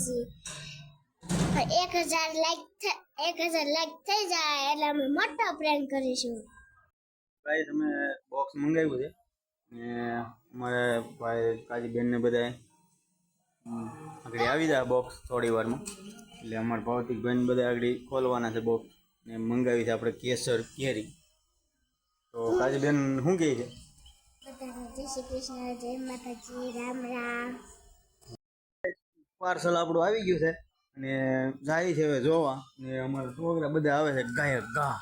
પછી એક હજાર લાઈક એક હજાર લાઈક થઈ જાય એટલે અમે મોટો પ્રેન્ક કરીશું. ભાઈ તમે બોક્સ મંગાવ્યું છે? ને અમારે ભાઈ કાજી બેનને બધાએ આગળ આવી જાય બોક્સ થોડી વારમાં. એટલે અમારા ભૌતિક બેન બધા આગળ ખોલવાના છે બોક્સ ને મંગાવી છે આપણે કેસર કેરી. તો કાજી બેન શું કહે છે? જય શ્રી કૃષ્ણ જય માતાજી રામ રામ. પાર્સલ આપણું આવી ગયું છે. અને જાય છે હવે જોવા. ને અમારા છોકરા બધા આવે છે ગાયક ગા.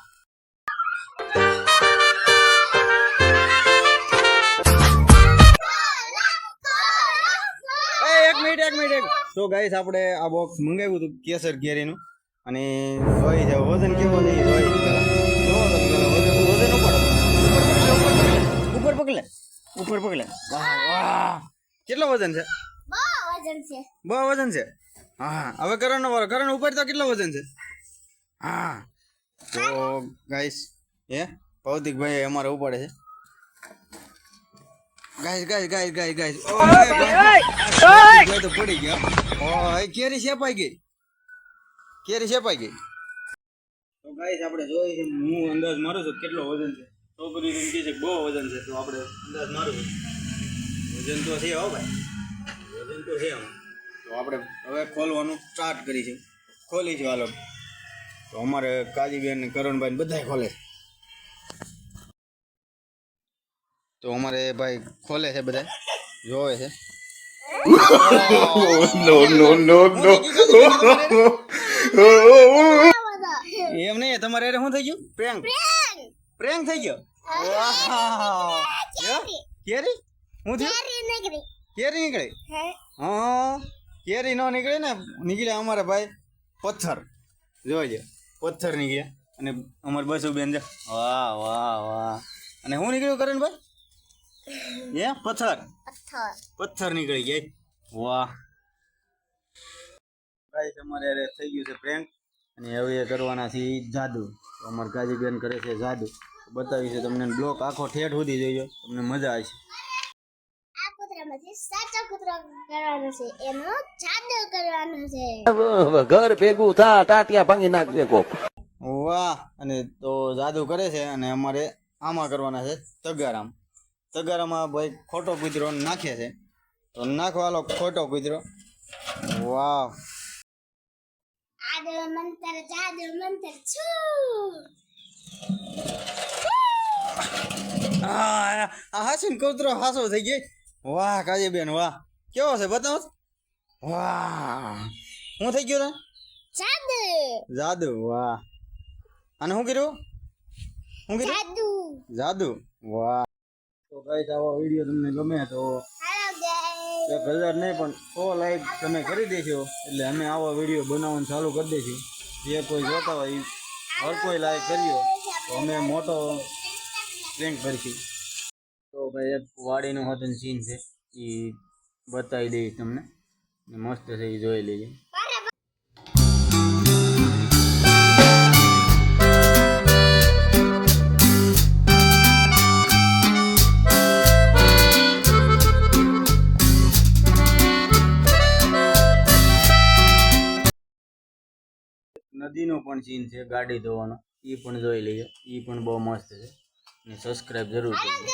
મિનિટ, એક મિનિટ, એક તો ગાઈસ, આપણે આ બોક્સ મંગાવ્યું હતું કેસર કેરીનું. અને જોઈ છે, વજન કેવો છે જોઈ. ઉપર પકડે. ઉપર પકડે. વાહ વાહ. કેટલો વજન છે? વજન છે. બહુ વજન છે? હા હવે કરણ વારો. કરણ ઉપર તો કેટલો વજન છે? હા. તો ગાઈસ હે? ભૌતિક ભાઈ અમારે ઉપાડે છે. Guys guys guys guys guys તો પડી ગયા. ઓય કેરી શેપાઈ ગઈ? કેરી શેપાઈ ગઈ? તો ગાઈસ આપણે જોઈએ છે હું અંદાજ મારું છું કેટલો વજન છે. તો એમ કહે છે બહુ વજન છે. તો આપણે અંદાજ મારું વજન તો છે હો ભાઈ. છે આમાં. તો આપણે હવે ખોલવાનું સ્ટાર્ટ કરીશું ખોલી છે હાલો. તો અમારે કાજીબેન કરણભાઈ ને બધાય ખોલે તો અમારે ભાઈ ખોલે છે બધા જોવે છે. એમ નહીં તમારે અરે શું થઈ ગયું? પ્રેંગ પ્રેંગ થઈ ગયો. કેરી? હું થયું? કેરી નીકળી? કેરી હા કેરી ન નીકળે ને નીકળ્યા અમારા ભાઈ પથ્થર. જોઈજો પથ્થર નીકળ્યા અને અમારે બસુ બેન છે. વાહ વાહ વાહ. અને હું નીકળ્યું કરણભાઈ એ પથ્થર? પથ્થર. નીકળી ગયા. વાહ. ભાઈ તમારે અરે થઈ ગયું છે પ્રેન્ક અને હવે એ કરવાના છે જાદુ. અમારે કાજીબેન કરે છે જાદુ. બતાવી છે તમને બ્લોક આખો ઠેઠ સુધી જોઈજો તમને મજા આવશે. કૂતરામાંથી સાચો કૂતરો કરવાનો છે એનો જાદુ કરવાનો છે. ઘર ભેગું થા ટાટિયા ભાંગી નાખજે કોક. વાહ અને તો જાદુ કરે છે અને અમારે આમાં કરવાના છે તગારામ. તગારામાં ભાઈ ખોટો કૂતરો નાખે છે. તો નાખવાલો ખોટો કૂતરો. વાહ. આદુ મંતર જાદુ મંતર છું! આ આ હાસીન કૂતરો હાસો થઈ ગઈ વાહ કાજીબેન વાહ. કેવો છે બતાવો વાહ. શું થઈ ગયું જાદુ. જાદુ વાહ. અને શું કર્યું? શું કર્યું? જાદુ. જાદુ વાહ. તો ગાઈસ આવો વીડિયો તમને ગમે તો એક હજાર નહીં પણ સો લાઈક તમે કરી દેશો એટલે અમે આવા વીડિયો બનાવવાનું ચાલુ કરી દઈશું જે કોઈ જોતા હોય હર કોઈ લાઈક કર્યો. તો અમે મોટો પ્રેન્ક કરીશું. ભાઈ, એક વાડીનું હતું સીન છે. એ બતાવી દઈશ તમને. મસ્ત છે એ જોઈ લેજો. નદીનો પણ સીન છે, ગાડી ધોવાનો. એ પણ જોઈ લેજો. એ પણ બહુ મસ્ત છે. ને સબસ્ક્રાઈબ જરૂર કરજો.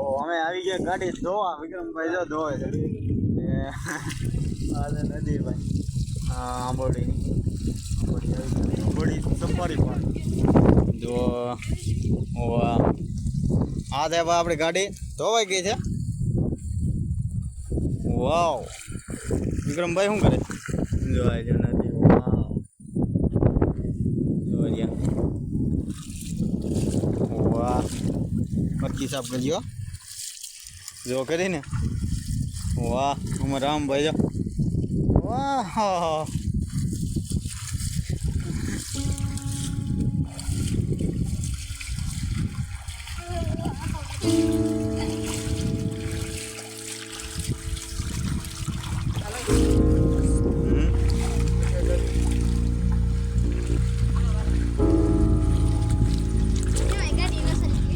તો અમે આવી ગયા ગાડી ધોવા. વિક્રમભાઈ જો ધોવે છે. ને આ છે નદી ભાઈ આંબોડીની આંબોડી આવી ગઈ. આંબોડી સફારી પાર્ક જો આ. ભાઈ આપણી ગાડી. ધોવાઈ ગઈ છે. વાવ. વિક્રમભાઈ શું કરે? જો, આ જો નદી. વાવ. જો વાહ મરકી સાફ કરજો જો કરીને. વાહ ઉમર રામભાઈ જો. વાહ.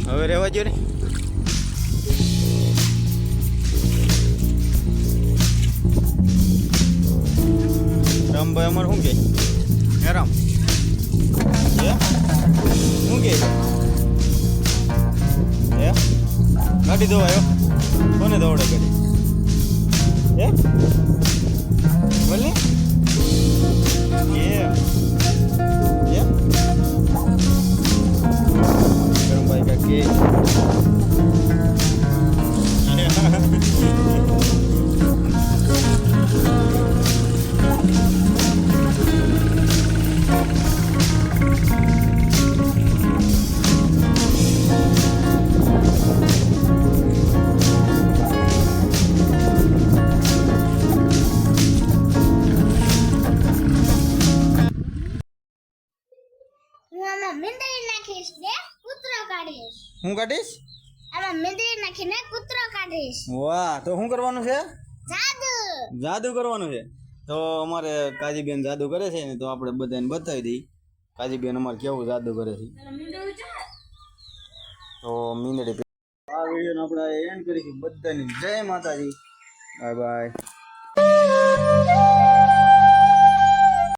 હવે રહેવા દો ને. રામભાઈ અમારે શું કે? હે? રામ શું કે? હે? ગાડી ધોવાયો કોને દોડે ગાડી? હે? હું કાઢીશ? આમાં મીંદડી નાખીને કૂતરો કાઢીશ. વાહ તો શું કરવાનું છે? જાદુ. જાદુ કરવાનું છે? તો અમારે કાજીબેન જાદુ કરે છે ને તો આપણે બધાને બતાવી દઈ. કાજીબેન અમારે કેવું જાદુ કરે છે. તો મીંદડી આ વિડીયોને આપણે એન્ડ કરીશું. બધાની જય માતાજી. Bye bye.